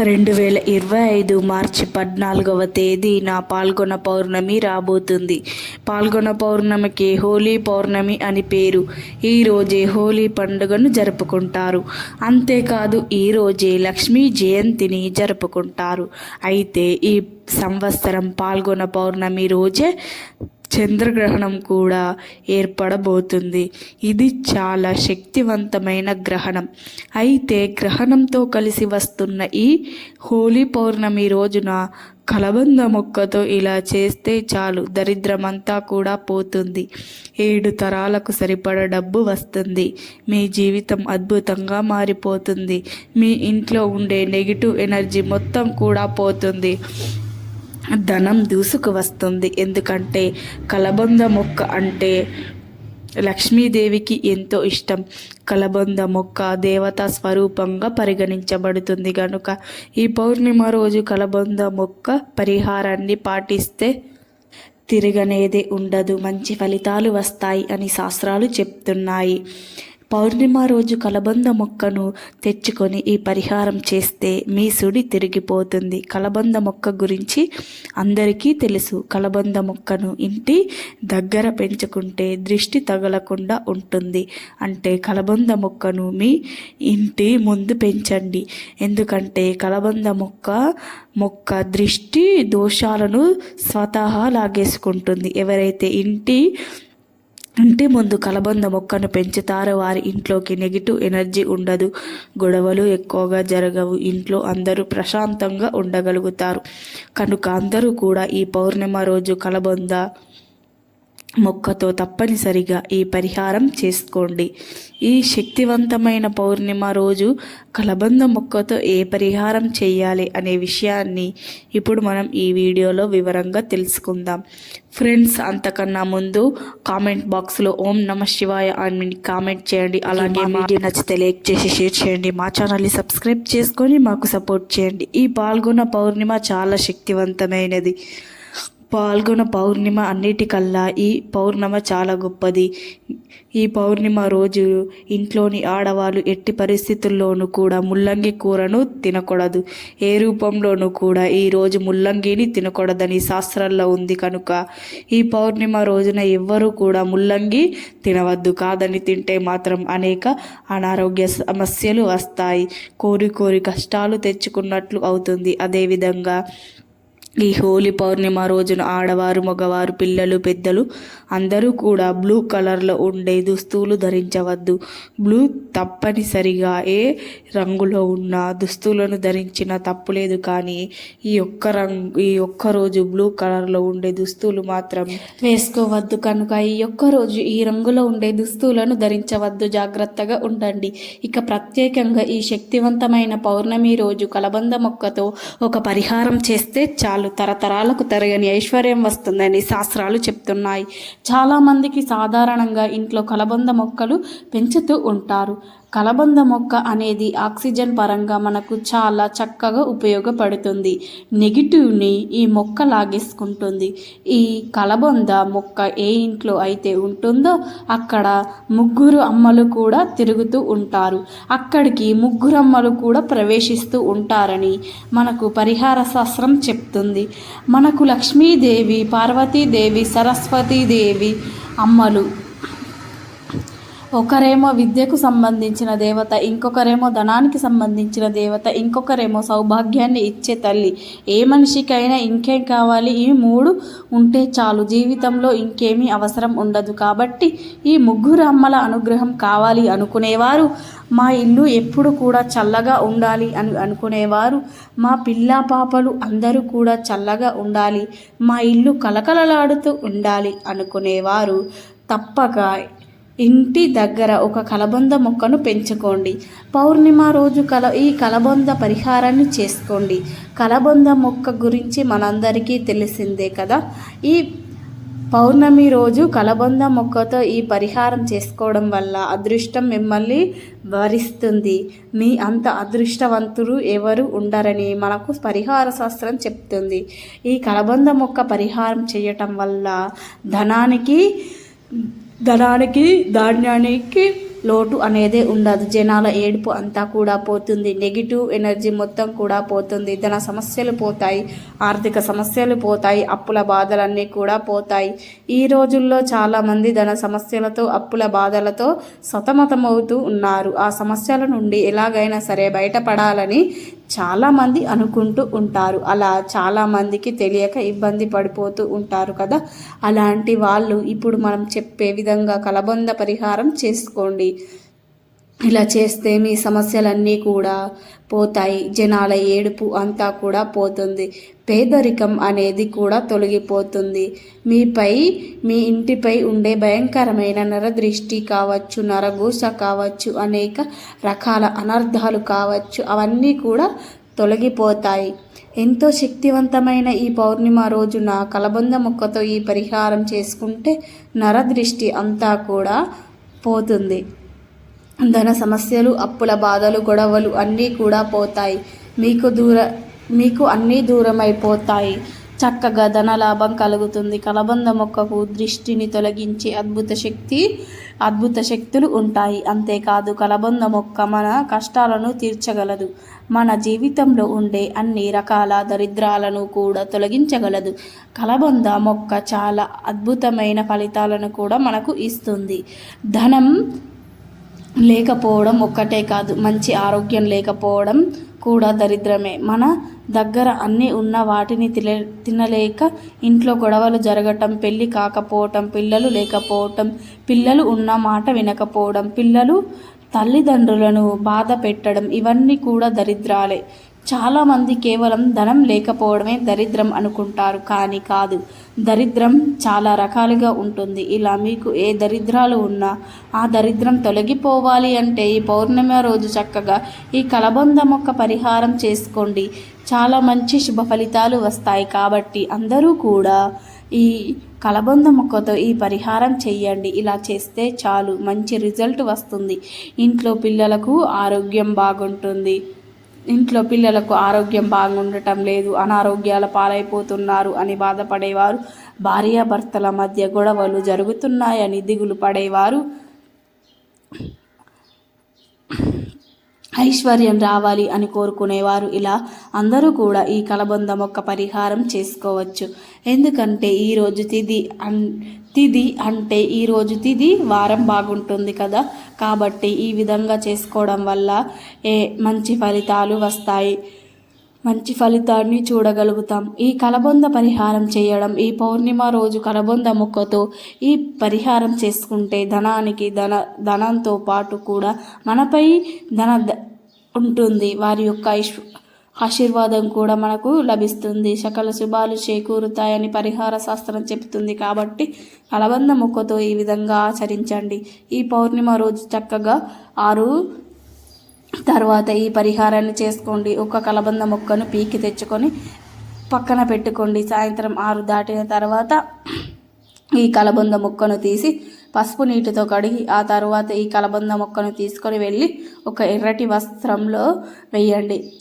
రెండు వేల ఇరవై ఐదు మార్చి పద్నాలుగవ తేదీన పాల్గొన పౌర్ణమి రాబోతుంది. పాల్గొన పౌర్ణమికి హోలీ పౌర్ణమి అని పేరు. ఈరోజే హోలీ పండుగను జరుపుకుంటారు. అంతేకాదు ఈరోజే లక్ష్మీ జయంతిని జరుపుకుంటారు. అయితే ఈ సంవత్సరం పాల్గొన పౌర్ణమి రోజే చంద్రగ్రహణం కూడా ఏర్పడబోతుంది. ఇది చాలా శక్తివంతమైన గ్రహణం. అయితే గ్రహణంతో కలిసి వస్తున్న ఈ హోలీ పౌర్ణమి రోజున కలబంద మొక్కతో ఇలా చేస్తే చాలు దరిద్రమంతా కూడా పోతుంది. ఏడు తరాలకు సరిపడ డబ్బు వస్తుంది. మీ జీవితం అద్భుతంగా మారిపోతుంది. మీ ఇంట్లో ఉండే నెగిటివ్ ఎనర్జీ మొత్తం కూడా పోతుంది. ధనం దూసుకు వస్తుంది. ఎందుకంటే కలబంద మొక్క అంటే లక్ష్మీదేవికి ఎంతో ఇష్టం. కలబంద మొక్క దేవతా స్వరూపంగా పరిగణించబడుతుంది. కనుక ఈ పౌర్ణిమ రోజు కలబంద మొక్క పరిహారాన్ని పాటిస్తే తిరగనేదే ఉండదు. మంచి ఫలితాలు వస్తాయి అని శాస్త్రాలు చెప్తున్నాయి. పౌర్ణిమ రోజు కలబంద మొక్కను తెచ్చుకొని ఈ పరిహారం చేస్తే మీ సుడి తిరిగిపోతుంది. కలబంద మొక్క గురించి అందరికీ తెలుసు. కలబంద మొక్కను ఇంటి దగ్గర పెంచుకుంటే దృష్టి తగలకుండా ఉంటుంది. అంటే కలబంద మొక్కను మీ ఇంటి ముందు పెంచండి. ఎందుకంటే కలబంద మొక్క మొక్క దృష్టి దోషాలను స్వతహా లాగేసుకుంటుంది. ఎవరైతే ఇంటి ఇంటి ముందు కలబంద మొక్కను పెంచుతారు. వారి ఇంట్లోకి నెగిటివ్ ఎనర్జీ ఉండదు. గొడవలు ఎక్కువగా జరగవు. ఇంట్లో అందరూ ప్రశాంతంగా ఉండగలుగుతారు. కనుక అందరూ కూడా ఈ పౌర్ణిమ రోజు కలబంద మొక్కతో తప్పనిసరిగా ఈ పరిహారం చేసుకోండి. ఈ శక్తివంతమైన పౌర్ణిమ రోజు కలబంద మొక్కతో ఏ పరిహారం చేయాలి అనే విషయాన్ని ఇప్పుడు మనం ఈ వీడియోలో వివరంగా తెలుసుకుందాం. ఫ్రెండ్స్ అంతకన్నా ముందు కామెంట్ బాక్స్లో ఓం నమ శివాయ అని కామెంట్ చేయండి. అలాగే వీడియో నచ్చితే లైక్ చేసి షేర్ చేయండి. మా ఛానల్ని సబ్స్క్రైబ్ చేసుకొని మాకు సపోర్ట్ చేయండి. ఈ పాల్గొన్న పౌర్ణిమ చాలా శక్తివంతమైనది. పాల్గొన పౌర్ణిమ అన్నిటికల్లా ఈ పౌర్ణమ చాలా గొప్పది. ఈ పౌర్ణిమ రోజు ఇంట్లోని ఆడవాళ్ళు ఎట్టి పరిస్థితుల్లోనూ కూడా ముల్లంగి కూరను తినకూడదు. ఏ రూపంలోనూ కూడా ఈ రోజు ముల్లంగిని తినకూడదని శాస్త్రాల్లో ఉంది కనుక ఈ పౌర్ణిమ రోజున ఎవ్వరూ కూడా ముల్లంగి తినవద్దు. కాదని తింటే మాత్రం అనేక అనారోగ్య సమస్యలు వస్తాయి. కోరి కోరి కష్టాలు తెచ్చుకున్నట్లు అవుతుంది. అదేవిధంగా ఈ హోలీ పౌర్ణిమ రోజున ఆడవారు మగవారు పిల్లలు పెద్దలు అందరూ కూడా బ్లూ కలర్లో ఉండే దుస్తులు ధరించవద్దు. బ్లూ తప్పనిసరిగా ఏ రంగులో ఉన్న దుస్తులను ధరించిన తప్పులేదు కానీ ఈ ఒక్క రంగు ఈ ఒక్క రోజు బ్లూ కలర్లో ఉండే దుస్తులు మాత్రం వేసుకోవద్దు. కనుక ఈ ఒక్క రోజు ఈ రంగులో ఉండే దుస్తులను ధరించవద్దు. జాగ్రత్తగా ఉండండి. ఇక ప్రత్యేకంగా ఈ శక్తివంతమైన పౌర్ణమి రోజు కలబంద మొక్కతో ఒక పరిహారం చేస్తే చాలు. తరతరాలకు తరగని ఐశ్వర్యం వస్తుందని శాస్త్రాలు చెప్తున్నాయి. చాలామందికి సాధారణంగా ఇంట్లో కలబంద మొక్కలు పెంచుతూ ఉంటారు. కలబంద మొక్క అనేది ఆక్సిజన్ పరంగా మనకు చాలా చక్కగా ఉపయోగపడుతుంది. నెగిటివ్ని ఈ మొక్క లాగేసుకుంటుంది. ఈ కలబంద మొక్క ఏ ఇంట్లో అయితే ఉంటుందో అక్కడ ముగ్గురు అమ్మలు కూడా తిరుగుతూ ఉంటారు. అక్కడికి ముగ్గురు అమ్మలు కూడా ప్రవేశిస్తూ ఉంటారని మనకు పరిహార శాస్త్రం చెప్తుంది. మనకు లక్ష్మీదేవి పార్వతీదేవి సరస్వతీదేవి అమ్మలు ఒకరేమో విద్యకు సంబంధించిన దేవత ఇంకొకరేమో ధనానికి సంబంధించిన దేవత ఇంకొకరేమో సౌభాగ్యాన్ని ఇచ్చే తల్లి. ఏ మనిషికైనా ఇంకేం కావాలి? ఈ మూడు ఉంటే చాలు. జీవితంలో ఇంకేమీ అవసరం ఉండదు కాబట్టి ఈ ముగ్గురు అమ్మల అనుగ్రహం కావాలి అనుకునేవారు. మా ఇల్లు ఎప్పుడు కూడా చల్లగా ఉండాలి అని అనుకునేవారు. మా పిల్ల పాపలు అందరూ కూడా చల్లగా ఉండాలి. మా ఇల్లు కలకలలాడుతూ ఉండాలి అనుకునేవారు. తప్పక ఇంటి దగ్గర ఒక కలబంద మొక్కను పెంచుకోండి. పౌర్ణిమ రోజు కల ఈ కలబంద పరిహారాన్ని చేసుకోండి. కలబంద మొక్క గురించి మనందరికీ తెలిసిందే కదా? ఈ పౌర్ణమి రోజు కలబంద మొక్కతో ఈ పరిహారం చేసుకోవడం వల్ల అదృష్టం మిమ్మల్ని వరిస్తుంది. మీ అంత అదృష్టవంతులు ఎవరు ఉండరని మనకు పరిహార శాస్త్రం చెప్తుంది. ఈ కలబంద మొక్క పరిహారం చేయటం వల్ల ధనానికి ధనానికి ధాన్యానికి లోటు అనేది ఉండదు. జనాల ఏడుపు అంతా కూడా పోతుంది. నెగిటివ్ ఎనర్జీ మొత్తం కూడా పోతుంది. ధన సమస్యలు పోతాయి. ఆర్థిక సమస్యలు పోతాయి. అప్పుల బాధలన్నీ కూడా పోతాయి. ఈ రోజుల్లో చాలామంది ధన సమస్యలతో అప్పుల బాధలతో సతమతమవుతూ ఉన్నారు. ఆ సమస్యల నుండి ఎలాగైనా సరే బయటపడాలని చాలామంది అనుకుంటూ ఉంటారు. అలా చాలామందికి తెలియక ఇబ్బంది పడిపోతూ ఉంటారు కదా. అలాంటి వాళ్ళు ఇప్పుడు మనం చెప్పే విధంగా కలబంద పరిహారం చేసుకోండి. ఇలా చేస్తే మీ సమస్యలన్నీ కూడా పోతాయి. జనాల ఏడుపు అంతా కూడా పోతుంది. పేదరికం అనేది కూడా తొలగిపోతుంది. మీపై మీ ఇంటిపై ఉండే భయంకరమైన నరదృష్టి కావచ్చు నరగూస కావచ్చు అనేక రకాల అనర్థాలు కావచ్చు అవన్నీ కూడా తొలగిపోతాయి. ఎంతో శక్తివంతమైన ఈ పౌర్ణిమ రోజున కలబంద మొక్కతో ఈ పరిహారం చేసుకుంటే నరదృష్టి అంతా కూడా పోతుంది. ధన సమస్యలు అప్పుల బాధలు గొడవలు అన్నీ కూడా పోతాయి. మీకు దూర మీకు అన్నీ దూరమైపోతాయి. చక్కగా ధన లాభం కలుగుతుంది. కలబంద మొక్కకు దృష్టిని తొలగించే అద్భుత శక్తి అద్భుత శక్తులు ఉంటాయి. అంతేకాదు కలబంద మొక్క మన కష్టాలను తీర్చగలదు. మన జీవితంలో ఉండే అన్ని రకాల దరిద్రాలను కూడా తొలగించగలదు. కలబంద మొక్క చాలా అద్భుతమైన ఫలితాలను కూడా మనకు ఇస్తుంది. ధనం లేకపోవడం ఒక్కటే కాదు మంచి ఆరోగ్యం లేకపోవడం కూడా దరిద్రమే. మన దగ్గర అన్నీ ఉన్న వాటిని తిన తినలేక ఇంట్లో గొడవలు జరగటం పెళ్ళి కాకపోవటం పిల్లలు లేకపోవటం పిల్లలు ఉన్న మాట వినకపోవడం పిల్లలు తల్లిదండ్రులను బాధ పెట్టడం ఇవన్నీ కూడా దరిద్రాలే. చాలామంది కేవలం ధనం లేకపోవడమే దరిద్రం అనుకుంటారు కానీ కాదు. దరిద్రం చాలా రకాలుగా ఉంటుంది. ఇలా మీకు ఏ దరిద్రాలు ఉన్నా ఆ దరిద్రం తొలగిపోవాలి అంటే ఈ పౌర్ణమి రోజు చక్కగా ఈ కలబంద మొక్క పరిహారం చేసుకోండి. చాలా మంచి శుభ ఫలితాలు వస్తాయి. కాబట్టి అందరూ కూడా ఈ కలబంద మొక్కతో ఈ పరిహారం చేయండి. ఇలా చేస్తే చాలు. మంచి రిజల్ట్ వస్తుంది. ఇంట్లో పిల్లలకు ఆరోగ్యం బాగుంటుంది. ఇంట్లో పిల్లలకు ఆరోగ్యం బాగుండటం లేదు అనారోగ్యాల పాలైపోతున్నారు అని బాధపడేవారు. భార్యాభర్తల మధ్య గొడవలు జరుగుతున్నాయని దిగులు పడేవారు. ఐశ్వర్యం రావాలి అని కోరుకునేవారు. ఇలా అందరూ కూడా ఈ కలబంద మొక్క పరిహారం చేసుకోవచ్చు. ఎందుకంటే ఈరోజు తిది అన్ తిది అంటే ఈరోజు తిది వారం బాగుంటుంది కదా. కాబట్టి ఈ విధంగా చేసుకోవడం వల్ల ఏ మంచి ఫలితాలు వస్తాయి. మంచి ఫలితాన్ని చూడగలుగుతాం. ఈ కలబొంద పరిహారం చేయడం ఈ పౌర్ణిమ రోజు కలబొంద మొక్కతో ఈ పరిహారం చేసుకుంటే ధనానికి ధన ధనంతో పాటు కూడా మనపై ధన ఉంటుంది. వారి యొక్క ఆశీర్వాదం కూడా మనకు లభిస్తుంది. సకల శుభాలు చేకూరుతాయని పరిహార శాస్త్రం చెబుతుంది కాబట్టి కలబంద మొక్కతో ఈ విధంగా ఆచరించండి. ఈ పౌర్ణిమ రోజు చక్కగా ఆరు తర్వాత ఈ పరిహారాన్ని చేసుకోండి. ఒక కలబంద మొక్కను పీకి తెచ్చుకొని పక్కన పెట్టుకోండి. సాయంత్రం ఆరు దాటిన తర్వాత ఈ కలబంద మొక్కను తీసి పసుపు నీటితో కడిగి ఆ తర్వాత ఈ కలబంద మొక్కను తీసుకొని వెళ్ళి ఒక ఎర్రటి వస్త్రంలో వేయండి.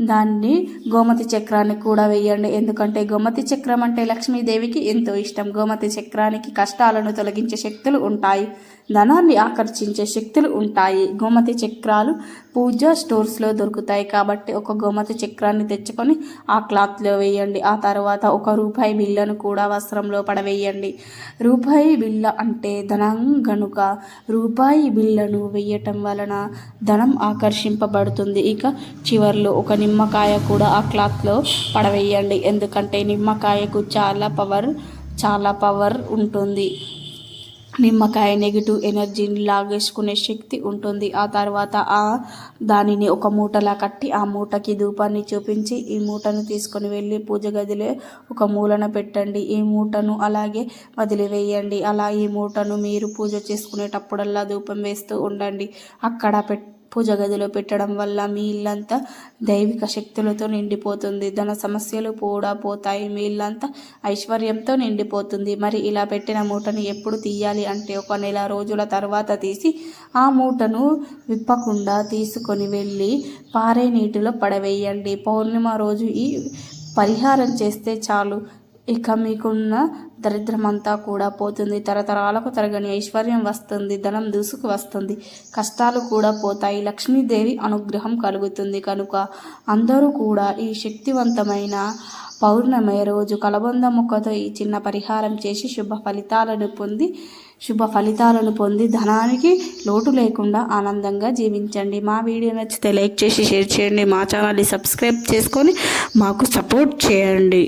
దాన్ని గోమతి చక్రాన్ని కూడా వేయండి. ఎందుకంటే గోమతి చక్రం అంటే లక్ష్మీదేవికి ఎంతో ఇష్టం. గోమతి చక్రానికి కష్టాలను తొలగించే శక్తులు ఉంటాయి. ధనాన్ని ఆకర్షించే శక్తులు ఉంటాయి. గోమతి చక్రాలు పూజా స్టోర్స్లో దొరుకుతాయి. కాబట్టి ఒక గోమతి చక్రాన్ని తెచ్చుకొని ఆ క్లాత్లో వేయండి. ఆ తర్వాత ఒక రూపాయి బిల్లను కూడా వస్త్రంలో పడవేయండి. రూపాయి బిల్ల అంటే ధనం గనుక రూపాయి బిల్లను వేయటం వలన ధనం ఆకర్షింపబడుతుంది. ఇక చివర్లో ఒక నిమ్మకాయ కూడా ఆ క్లాత్లో పడవేయండి. ఎందుకంటే నిమ్మకాయకు చాలా పవర్ చాలా పవర్ ఉంటుంది. నిమ్మకాయ నెగిటివ్ ఎనర్జీని లాగేసుకునే శక్తి ఉంటుంది. ఆ తర్వాత ఆ దానిని ఒక మూటలా కట్టి ఆ మూటకి ధూపాన్ని చూపించి ఈ మూటను తీసుకొని వెళ్ళి పూజ గదిలో ఒక మూలన పెట్టండి. ఈ మూటను అలాగే వదిలివేయండి. అలా ఈ మూటను మీరు పూజ చేసుకునేటప్పుడల్లా ధూపం వేస్తూ ఉండండి. అక్కడ పెట్ పూజ గదిలో పెట్టడం వల్ల మీ ఇల్లంతా దైవిక శక్తులతో నిండిపోతుంది. ధన సమస్యలు కూడా పోతాయి. మీ ఇల్లంతా ఐశ్వర్యంతో నిండిపోతుంది. మరి ఇలా పెట్టిన మూటను ఎప్పుడు తీయాలి అంటే ఒక నెల రోజుల తర్వాత తీసి ఆ మూటను విప్పకుండా తీసుకొని వెళ్ళి పారే నీటిలో పడవేయండి. పౌర్ణిమ రోజు ఈ పరిహారం చేస్తే చాలు. ఇక మీకున్న దరిద్రమంతా కూడా పోతుంది. తరతరాలకు తరగని ఐశ్వర్యం వస్తుంది ధనం దూసుకు వస్తుంది కష్టాలు కూడా పోతాయి. లక్ష్మీదేవి అనుగ్రహం కలుగుతుంది కనుక అందరూ కూడా ఈ శక్తివంతమైన పౌర్ణమి రోజు కలబంద ముక్కతో ఈ చిన్న పరిహారం చేసి శుభ ఫలితాలను పొంది శుభ ఫలితాలను పొంది ధనానికి లోటు లేకుండా ఆనందంగా జీవించండి. మా వీడియో నచ్చితే లైక్ చేసి షేర్ చేయండి. మా ఛానల్ని సబ్స్క్రైబ్ చేసుకొని మాకు సపోర్ట్ చేయండి.